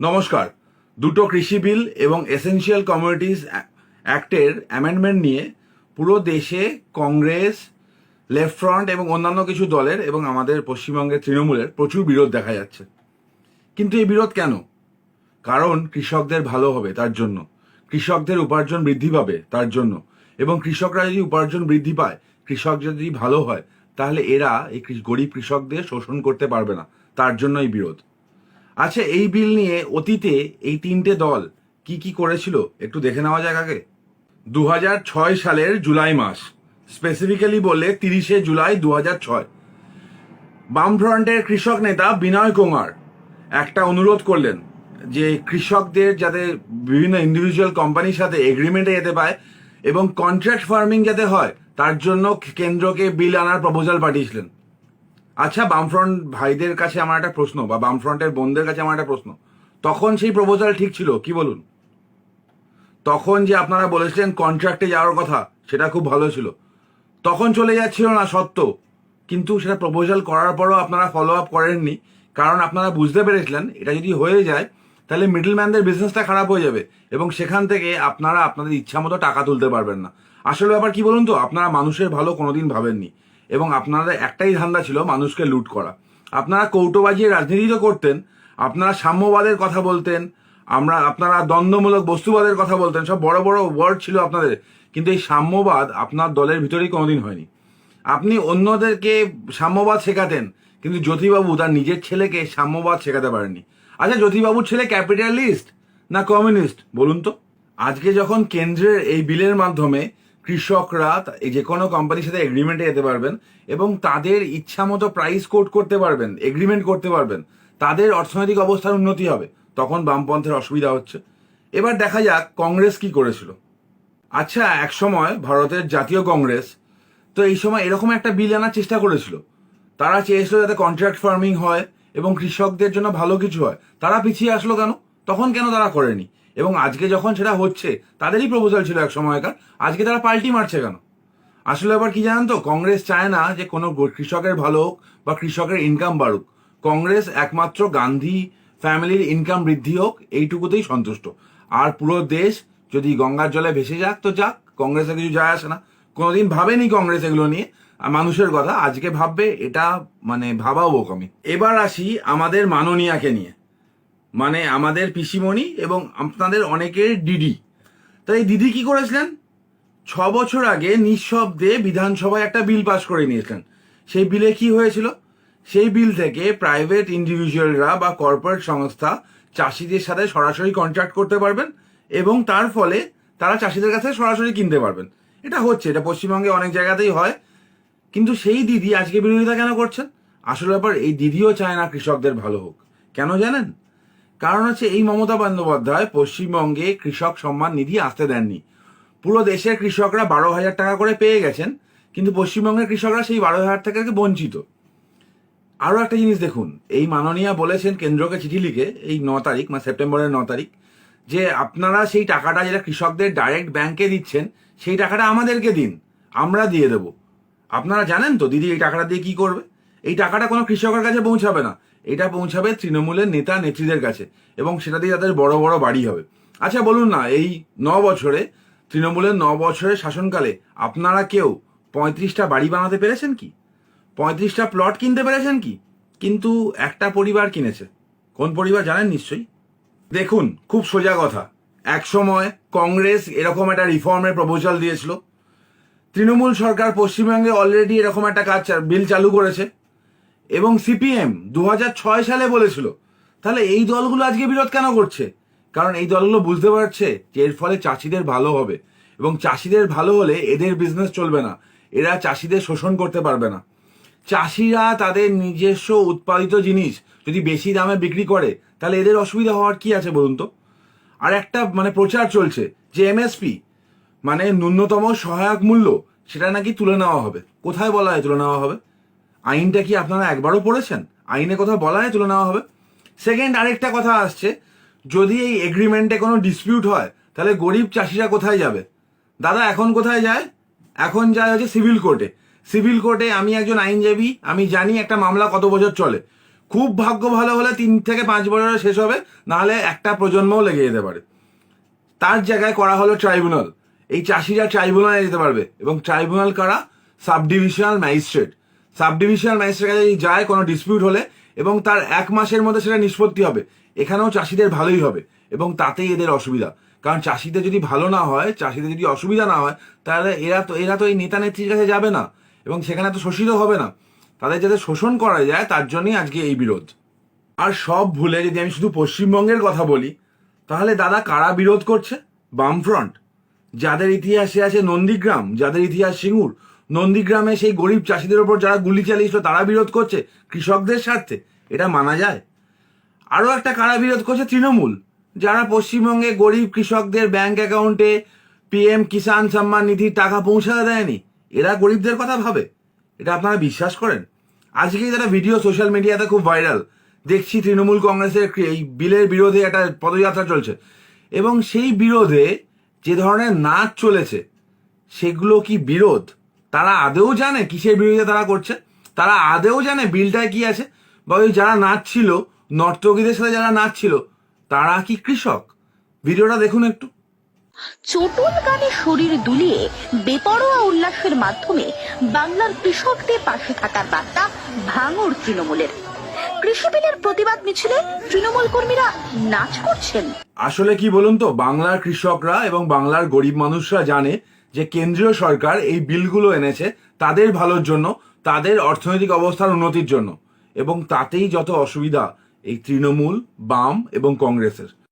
নমস্কার। দুটো কৃষি বিল এবং এসেনশিয়াল কমিউনিটিস অ্যাক্টের অ্যামেন্ডমেন্ট নিয়ে পুরো দেশে কংগ্রেস লেফট ফ্রন্ট এবং অন্যান্য কিছু দলের এবং আমাদের পশ্চিমবঙ্গের তৃণমূলের প্রচুর বিরোধ দেখা যাচ্ছে। কিন্তু এই বিরোধ কেন? কারণ কৃষকদের ভালো হবে তার জন্য। কৃষকদের উপার্জন বৃদ্ধি পাবে তার জন্য। এবং কৃষকরা যদি উপার্জন বৃদ্ধি পায়, কৃষক যদি ভালো হয়, তাহলে এরা এই গরিব কৃষকদের শোষণ করতে পারবে না। তার জন্য এই বিরোধ। আচ্ছা এই বিল নিয়ে অতীতে এই তিনটে দল কি কি করেছিল? একটু দেখে নেওয়া যাক আগে। দু সালের জুলাই মাস স্পেসিফিক্যালি বললে তিরিশে জুলাই দু বামফ্রন্টের কৃষক নেতা বিনয় কুমার একটা অনুরোধ করলেন যে কৃষকদের যাতে বিভিন্ন ইন্ডিভিজুয়াল কোম্পানির সাথে এগ্রিমেন্টে যেতে পায় এবং কন্ট্রাক্ট ফার্মিং যাতে হয়, তার জন্য কেন্দ্রকে বিল আনার প্রপোজাল পাঠিয়েছিলেন। আচ্ছা বামফ্রন্ট ভাইদের কাছে আমার একটা প্রশ্ন বা বামফ্রন্টের বোনদের কাছে আমার একটা প্রশ্ন। তখন সেই প্রপোজাল ঠিক ছিল, কি বলুন? তখন যে আপনারা বলেছিলেন কন্ট্রাক্টে যাওয়ার কথা, সেটা খুব ভালো ছিল। তখন চলে যাচ্ছিল না সত্য কিন্তু সেটা প্রপোজাল করার পরও আপনারা ফলো আপ করেননি। কারণ আপনারা বুঝতে পেরেছিলেন, এটা যদি হয়ে যায়, তাহলে মিডলম্যানদের বিজনেসটা খারাপ হয়ে যাবে এবং সেখান থেকে আপনারা আপনাদের ইচ্ছা মতো টাকা তুলতে পারবেন না। আসলে ব্যাপার কি বলুন তো? আপনারা মানুষের ভালো কোনোদিন ভাবেননি। এবং আপনাদের একটাই ধান্দা ছিল মানুষকে লুট করা। আপনারা কৌটোবাজিয়ে রাজনীতি তো করতেন, আপনারা সাম্যবাদের কথা বলতেন, আমরা, আপনারা দ্বন্দ্বমূলক বস্তুবাদের কথা বলতেন, সব বড় বড় ওয়ার্ড ছিল আপনাদের, কিন্তু এই সাম্যবাদ আপনার দলের ভিতরেই কোনোদিন হয়নি। আপনি অন্যদেরকে সাম্যবাদ শেখাতেন, কিন্তু জ্যোতিবাবু তার নিজের ছেলেকে সাম্যবাদ শেখাতে পারেননি। আচ্ছা জ্যোতিবাবুর ছেলে ক্যাপিটালিস্ট না কমিউনিস্ট? বলুন তো। আজকে যখন কেন্দ্রের এই বিলের মাধ্যমে কৃষকরা যে কোনো কোম্পানির সাথে এগ্রিমেন্টে যেতে পারবেন এবং তাদের ইচ্ছা মতো প্রাইস কোট করতে পারবেন এগ্রিমেন্ট করতে পারবেন। তাদের অর্থনৈতিক অবস্থার উন্নতি হবে, তখন বামপন্থের অসুবিধা হচ্ছে। এবার দেখা যাক কংগ্রেস কি করেছিল। আচ্ছা এক সময় ভারতের জাতীয় কংগ্রেস, তো এই সময় এরকম একটা বিল আনার চেষ্টা করেছিল। তারা চেয়েছিল যাতে কন্ট্রাক্ট ফার্মিং হয় এবং কৃষকদের জন্য ভালো কিছু হয়। তারা পিছিয়ে আসলো কেন? তখন কেন তারা করেনি? এবং আজকে যখন সেটা হচ্ছে, তাদেরই প্রপোজাল ছিল এক সময়কার, আজকে তারা পাল্টি মারছে কেন? আসলে আবার কি জানেন তো, কংগ্রেস চায় না যে কোনো কৃষকের ভালো হোক বা কৃষকের ইনকাম বাড়ুক। কংগ্রেস একমাত্র গান্ধী ফ্যামিলির ইনকাম বৃদ্ধি হোক, এইটুকুতেই সন্তুষ্ট। আর পুরো দেশ যদি গঙ্গার জলে ভেসে যাক, তো যাক, কংগ্রেসে কিছু যায় আসে না। কোনোদিন ভাবেনি কংগ্রেস এগুলো নিয়ে? মানুষের কথা আজকে ভাববে, এটা মানে ভাবাও বোকামি। এবার আসি আমাদের মাননীয়াকে নিয়ে। মানে আমাদের পিসিমণি এবং আপনাদের অনেকের ডিডি তো এই দিদি কি করেছিলেন? ছ বছর আগে নিঃশব্দে বিধানসভায় একটা বিল পাস করে নিয়েছিলেন। সেই বিলে কি হয়েছিল? সেই বিল থেকে প্রাইভেট ইন্ডিভিজুয়ালরা বা কর্পোরেট সংস্থা চাষিদের সাথে সরাসরি কন্ট্রাক্ট করতে পারবেন এবং তার ফলে তারা চাষিদের কাছে সরাসরি কিনতে পারবেন। এটা হচ্ছে, এটা পশ্চিমবঙ্গে অনেক জায়গাতেই হয়। কিন্তু সেই দিদি আজকে বিরোধিতা কেন করছেন? আসল ব্যাপার, এই দিদিও চায় না কৃষকদের ভালো হোক। কেন জানেন? কারণ হচ্ছে এই মমতা বন্দ্যোপাধ্যায় পশ্চিমবঙ্গে কৃষক সম্মান নিধি আসতে দেননি। পুরো দেশের কৃষকরা বারো হাজার টাকা করে পেয়ে গেছেন, কিন্তু পশ্চিমবঙ্গের কৃষকরা সেই বারো হাজার টাকা থেকে বঞ্চিত। আরও একটা জিনিস দেখুন, এই মাননীয়া বলেছেন কেন্দ্রকে চিঠি লিখে, এই ন তারিখ মানে সেপ্টেম্বরের ন তারিখ, যে আপনারা সেই টাকাটা যেটা কৃষকদের ডাইরেক্ট ব্যাংকে দিচ্ছেন, সেই টাকাটা আমাদেরকে দিন, আমরা দিয়ে দেব। আপনারা জানেন তো দিদি এই টাকাটা দিয়ে কি করবে? এই টাকাটা কোনো কৃষকের কাছে পৌঁছাবে না। এটা পৌঁছাবে তৃণমূলের নেতা নেত্রীদের কাছে, এবং সেটা দিয়ে তাদের বড় বড় বাড়ি হবে। আচ্ছা বলুন না, এই ন বছরে, তৃণমূলের ন বছরের শাসনকালে আপনারা কেউ পঁয়ত্রিশটা বাড়ি বানাতে পেরেছেন কি? পঁয়ত্রিশটা প্লট কিনতে পেরেছেন কি? কিন্তু একটা পরিবার কিনেছে। কোন পরিবার জানেন নিশ্চয়ই? দেখুন, খুব সোজা কথা। এক সময় কংগ্রেস এরকম একটা রিফর্মের প্রপোজাল দিয়েছিল। তৃণমূল সরকার পশ্চিমবঙ্গে অলরেডি এরকম একটা কাজ বিল চালু করেছে। এবং সিপিএম দু সালে বলেছিল, তাহলে এই দলগুলো আজকে বিরোধ কেন করছে? কারণ এই দলগুলো বুঝতে পারছে যে এর ফলে চাষিদের ভালো হবে এবং চাষিদের ভালো হলে এদের বিজনেস চলবে না। এরা চাষিদের শোষণ করতে পারবে না। চাষিরা তাদের নিজস্ব উৎপাদিত জিনিস যদি বেশি দামে বিক্রি করে, তাহলে এদের অসুবিধা হওয়ার কি আছে বলুন তো? আর একটা মানে প্রচার চলছে যে এমএসপি মানে ন্যূনতম সহায়ক মূল্য, সেটা নাকি তুলে নেওয়া হবে। কোথায় বলা হয় তুলে নেওয়া হবে? আইনটা কি আপনারা একবারও পড়েছেন? আইনে কোথাও বলা তুলে নেওয়া হবে? সেকেন্ড আরেকটা কথা আসছে। যদি এই এগ্রিমেন্টে কোনো ডিসপিউট হয়, তাহলে গরিব চাষিরা কোথায় যাবে? দাদা, এখন কোথায় যায়? এখন যায় হচ্ছে সিভিল কোর্টে সিভিল কোর্টে আমি একজন আইনজীবী, আমি জানি একটা মামলা কত বছর চলে। খুব ভাগ্য ভালো হলে তিন থেকে পাঁচ বছরে শেষ হবে, নাহলে একটা প্রজন্মও লেগে যেতে পারে। তার জায়গায় করা হলো ট্রাইব্যুনাল এই চাষিরা ট্রাইব্যুনালে যেতে পারবে। এবং ট্রাইব্যুনাল করা? Sub divisional magistrate sub divisional magistrate কাছে যায় কোনো ডিসপিউট হলে, এবং তার এক মাসের মধ্যে সেটা নিষ্পত্তি হবে, এখানেও চাষিদের ভালোই হবে, এবং তাতেই এদের অসুবিধা। কারণ চাষিদের যদি ভালো না হয়, চাষিদের যদি অসুবিধা না হয়, তাহলে এরা তো এরা তো এই নেতা নেত্রীর কাছে যাবে না, এবং সেখানে তো শোষিত হবে না। তাদের যাতে শোষণ করা যায়, তার জন্যই আজকে এই বিরোধ। আর সব ভুলে যদি আমি শুধু পশ্চিমবঙ্গের কথা বলি, তাহলে দাদা কারা বিরোধ করছে? বামফ্রন্ট। যাদের ইতিহাসে আছে নন্দীগ্রাম, যাদের ইতিহাস সিঙ্গুর নন্দীগ্রামে সেই গরিব চাষিদের ওপর যারা গুলি চালিয়েছিল, তারা বিরোধ করছে। কৃষকদের স্বার্থে। এটা মানা যায়। আরও একটা কারা বিরোধ করছে? তৃণমূল। যারা পশ্চিমবঙ্গে গরিব কৃষকদের ব্যাংক অ্যাকাউন্টে পিএম কিষাণ সম্মান নিধির টাকা পৌঁছাতে দেয়নি, এরা গরিবদের কথা ভাবে। এটা আপনারা বিশ্বাস করেন? আজকেই যারা ভিডিও সোশ্যাল মিডিয়াতে খুব ভাইরাল দেখছি তৃণমূল কংগ্রেসের এই বিলের বিরোধে একটা পদযাত্রা চলছে। এবং সেই বিরোধে যে ধরনের নাচ চলেছে, সেগুলো কি বিরোধ? তারা আদেও জানে কিসের বিরুদ্ধে তারা করছে। তারা আদেও জানে বিলটায় কি আছে। বা ওই যারা নাচছিল নর্তকীদের সাথে যারা নাচছিল তারা কি কৃষক? ভিডিওটা দেখুন একটু। চটুল গানে শরীর দুলিয়ে বেপরোয়া উল্লাসের মাধ্যমে বাংলার কৃষকদের পাশে থাকার বার্তা ভাঙর তৃণমূলের। কৃষি বিলের প্রতিবাদ মিছিলে তৃণমূল কর্মীরা নাচ করছেন। আসলে কি বলুন তো বাংলার কৃষকরা এবং বাংলার গরিব মানুষরা জানে যে কেন্দ্রীয় সরকার এই বিলগুলো এনেছে, তাদের ভালোর জন্য, তাদের অর্থনৈতিক অবস্থার উন্নতির জন্য। এবং তাতেই যত অসুবিধা, এই তৃণমূল, বাম এবং কংগ্রেসের।